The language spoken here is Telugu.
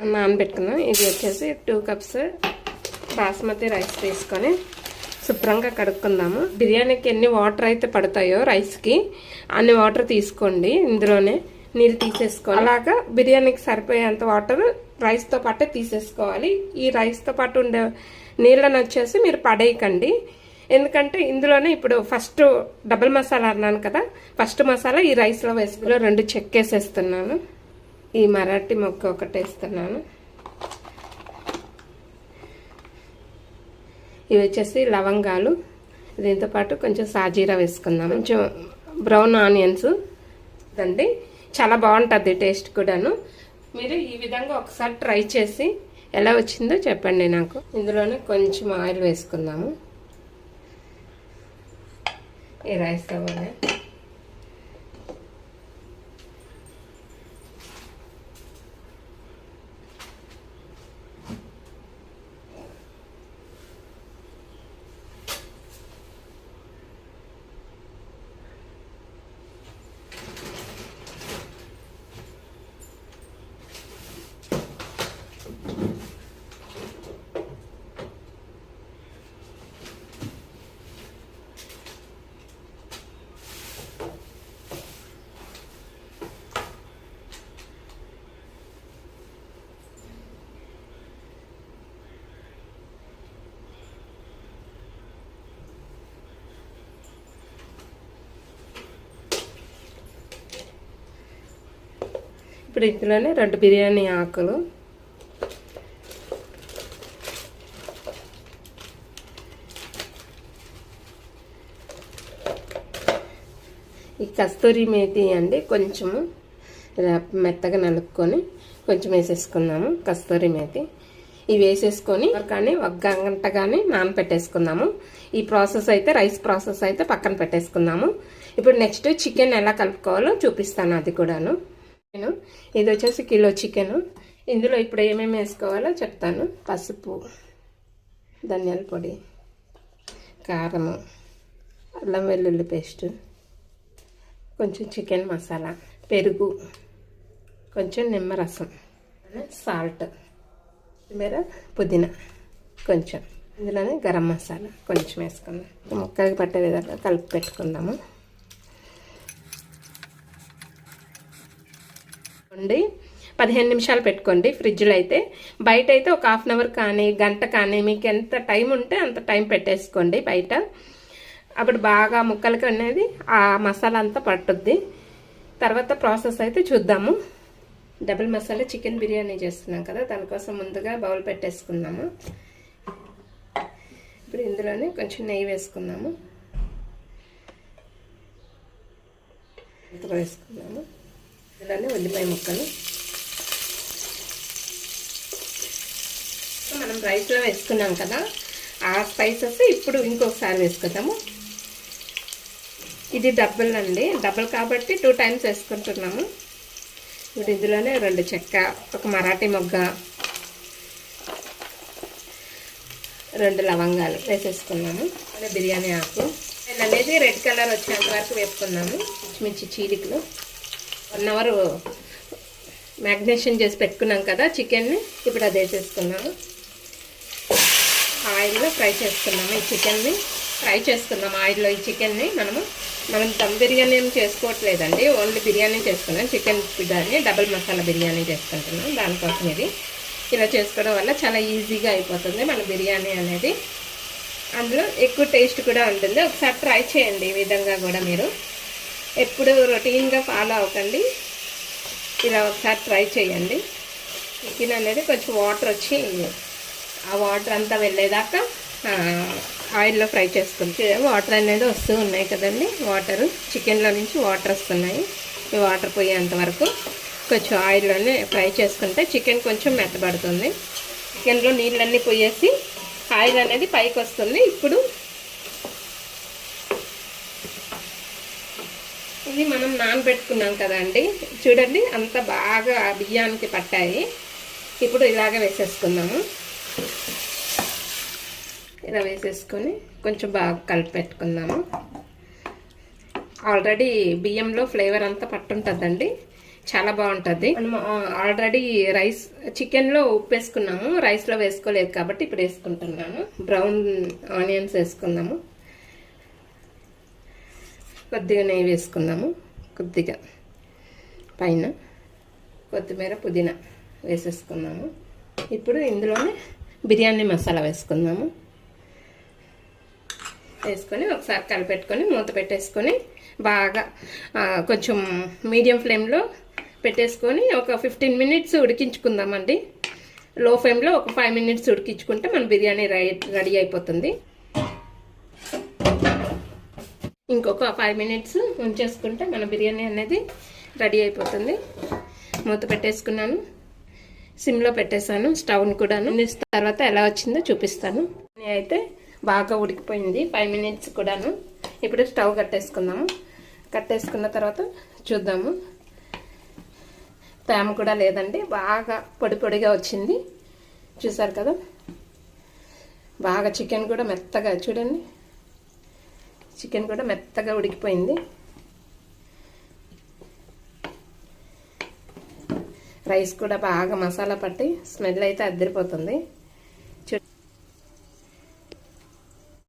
నానబెట్టుకుందాం. ఇది వచ్చేసి టూ కప్స్ బాస్మతి రైస్ తీసుకొని శుభ్రంగా కడుక్కుందాము. బిర్యానీకి ఎన్ని వాటర్ అయితే పడతాయో రైస్కి అన్ని వాటర్ తీసుకోండి. ఇందులోనే నీళ్ళు తీసేసుకోవాలి. అలాగా బిర్యానీకి సరిపోయేంత వాటర్ రైస్తో పాటే తీసేసుకోవాలి. ఈ రైస్తో పాటు ఉండే నీళ్ళని వచ్చేసి మీరు పడేయకండి. ఎందుకంటే ఇందులోనే ఇప్పుడు ఫస్ట్ డబుల్ మసాలా అన్నాను కదా ఫస్ట్ మసాలా ఈ రైస్లో వేసుకుని రెండు చెక్కేసేస్తున్నాను. ఈ మరాఠీ మొక్క ఒకటి వేస్తున్నాను. ఇవి వచ్చేసి లవంగాలు. దీంతో పాటు కొంచెం సాజీరా వేసుకుందాం. కొంచెం బ్రౌన్ ఆనియన్స్ అండి చాలా బాగుంటుంది టేస్ట్ కూడాను. మీరు ఈ విధంగా ఒకసారి ట్రై చేసి ఎలా వచ్చిందో చెప్పండి నాకు. ఇందులోనే కొంచెం ఆయిల్ వేసుకుందాము. ఈ రైస్ అవ్వనే ఇప్పుడు ఇందులోనే రెండు బిర్యానీ ఆకులు. ఈ కస్తూరి మేతి అండి కొంచెము ఇలా మెత్తగా నలుపుకొని కొంచెం వేసేసుకున్నాము కస్తూరి మేతి. ఇవి వేసేసుకొని కానీ ఒక గంట కానీ నానపెట్టేసుకున్నాము ఈ ప్రాసెస్ అయితే రైస్ ప్రాసెస్ అయితే పక్కన పెట్టేసుకున్నాము ఇప్పుడు నెక్స్ట్ చికెన్ ఎలా కలుపుకోవాలో చూపిస్తాను అది కూడాను. నేను ఇది వచ్చేసి కిలో చికెన్. ఇందులో ఇప్పుడు ఏమేమి వేసుకోవాలో చెప్తాను. పసుపు ధనియాల పొడి కారము అల్లం వెల్లుల్లి పేస్ట్ కొంచెం చికెన్ మసాలా పెరుగు కొంచెం నిమ్మరసం సాల్ట్ మీద పుదీనా కొంచెం. ఇందులోనే గరం మసాలా కొంచెం వేసుకుందాం. ముక్కలకి పట్టే విధంగా కలిపి పెట్టుకుందాము. పెట్టుకోండి. పదిహేను నిమిషాలు పెట్టుకోండి ఫ్రిడ్జ్లో అయితే. బయట అయితే ఒక హాఫ్ అన్ అవర్ కానీ గంట కానీ మీకు ఎంత టైం ఉంటే అంత టైం పెట్టేసుకోండి బయట. అప్పుడు బాగా ముక్కలకి అనేది ఆ మసాలా అంతా పట్టుద్ది. తర్వాత ప్రాసెస్ అయితే చూద్దాము. డబుల్ మసాలా చికెన్ బిర్యానీ చేస్తున్నాం కదా దానికోసం ముందుగా బౌల్ పెట్టేసుకున్నాము ఇప్పుడు ఇందులోనే కొంచెం నెయ్యి వేసుకున్నాము వేసుకున్నాము ఇందులోనే ఉల్లిపాయ ముక్కలు. మనం రైస్లో వేసుకున్నాం కదా ఆ స్పైసెస్ ఇప్పుడు ఇంకొకసారి వేసుకుందాము. ఇది డబ్బులు అండి డబ్బుల్ కాబట్టి టూ టైమ్స్ వేసుకుంటున్నాము. ఇప్పుడు ఇందులోనే రెండు చెక్క ఒక మరాఠీ మొగ్గ రెండు లవంగాలు వేసేసుకున్నాము. అదే బిర్యానీ ఆకు. నేను అనేది రెడ్ కలర్ వచ్చేంత వరకు వేసుకున్నాము పచ్చిమిర్చి చీలికలు. వన్ అవర్ మ్యాగ్నేషన్ చేసి పెట్టుకున్నాం కదా చికెన్ని ఇప్పుడు అది వేసేసుకున్నాము ఆయిల్లో ఫ్రై చేసుకున్నాము ఈ చికెన్ని. ఫ్రై చేసుకుందాం ఆయిల్లో ఈ చికెన్ని మనము. మనం దమ్ బిర్యానీ ఏం చేసుకోవట్లేదండి ఓన్లీ బిర్యానీ చేసుకున్నాం చికెన్ బిర్యానీ డబుల్ మసాలా బిర్యానీ చేసుకుంటున్నాం దానికోసం ఇది. ఇలా చేసుకోవడం వల్ల చాలా ఈజీగా అయిపోతుంది మన బిర్యానీ అనేది. అందులో ఎక్కువ టేస్ట్ కూడా ఉంటుంది. ఒకసారి ట్రై చేయండి ఈ విధంగా కూడా మీరు. ఎప్పుడు రొటీన్గా ఫాలో అవ్వకండి. ఇలా ఒకసారి ట్రై చేయండి. చికెన్ అనేది కొంచెం వాటర్ వచ్చి ఆ వాటర్ అంతా వెళ్ళేదాకా ఆయిల్లో ఫ్రై చేసుకుంటే వాటర్ అనేది వస్తూ ఉన్నాయి కదండి. వాటర్ చికెన్లో నుంచి వాటర్ వస్తున్నాయి. ఈ వాటర్ పోయేంత వరకు కొంచెం ఆయిల్లోనే ఫ్రై చేసుకుంటే చికెన్ కొంచెం మెత్తబడుతుంది. చికెన్లో నీళ్ళన్నీ పోయేసి ఆయిల్ అనేది పైకి వస్తుంది. ఇప్పుడు ఇది మనం నానబెట్టుకున్నాం కదండి. చూడండి అంత బాగా బియ్యానికి పట్టాయి. ఇప్పుడు ఇలాగ వేసేసుకుందాము. ఇలా వేసేసుకొని కొంచెం బాగా కలిపి పెట్టుకుందాము ఆల్రెడీ బియ్యంలో ఫ్లేవర్ అంతా పట్టుంటుందండి. చాలా బాగుంటుంది. మనం ఆల్రెడీ రైస్ చికెన్లో ఉప్పు వేసుకున్నాము. రైస్లో వేసుకోలేదు కాబట్టి ఇప్పుడు వేసుకుంటున్నాను. బ్రౌన్ ఆనియన్స్ వేసుకుందాము. కొద్దిగా నెయ్యి వేసుకుందాము. కొద్దిగా పైన కొత్తిమీర పుదీనా వేసేసుకున్నాము ఇప్పుడు ఇందులోనే బిర్యానీ మసాలా వేసుకుందాము. వేసుకొని ఒకసారి కలిపెట్టుకొని మూత పెట్టేసుకొని బాగా కొంచెం మీడియం ఫ్లేమ్లో పెట్టేసుకొని ఒక ఫిఫ్టీన్ మినిట్స్ ఉడికించుకుందామండి. లో ఫ్లేమ్లో ఒక ఫైవ్ మినిట్స్ ఉడికించుకుంటే మన బిర్యానీ రెడీ రెడీ అయిపోతుంది. ఇంకొక ఫైవ్ మినిట్స్ ఉంచేసుకుంటే మన బిర్యానీ అనేది రెడీ అయిపోతుంది. మూత పెట్టేసుకున్నాను. సిమ్లో పెట్టేశాను స్టవ్ని కూడాను. తర్వాత ఎలా వచ్చిందో చూపిస్తాను. అయితే బాగా ఉడికిపోయింది ఫైవ్ మినిట్స్ కూడాను. ఇప్పుడు స్టవ్ కట్టేసుకుందాము. కట్టేసుకున్న తర్వాత చూద్దాము. తేమ కూడా లేదండి బాగా పొడి పొడిగా వచ్చింది. చూసారు కదా? బాగా చికెన్ కూడా మెత్తగా చూడండి. చికెన్ కూడా మెత్తగా ఉడికిపోయింది. రైస్ కూడా బాగా మసాలా పట్టి స్మెల్ అయితే అద్దరిపోతుంది.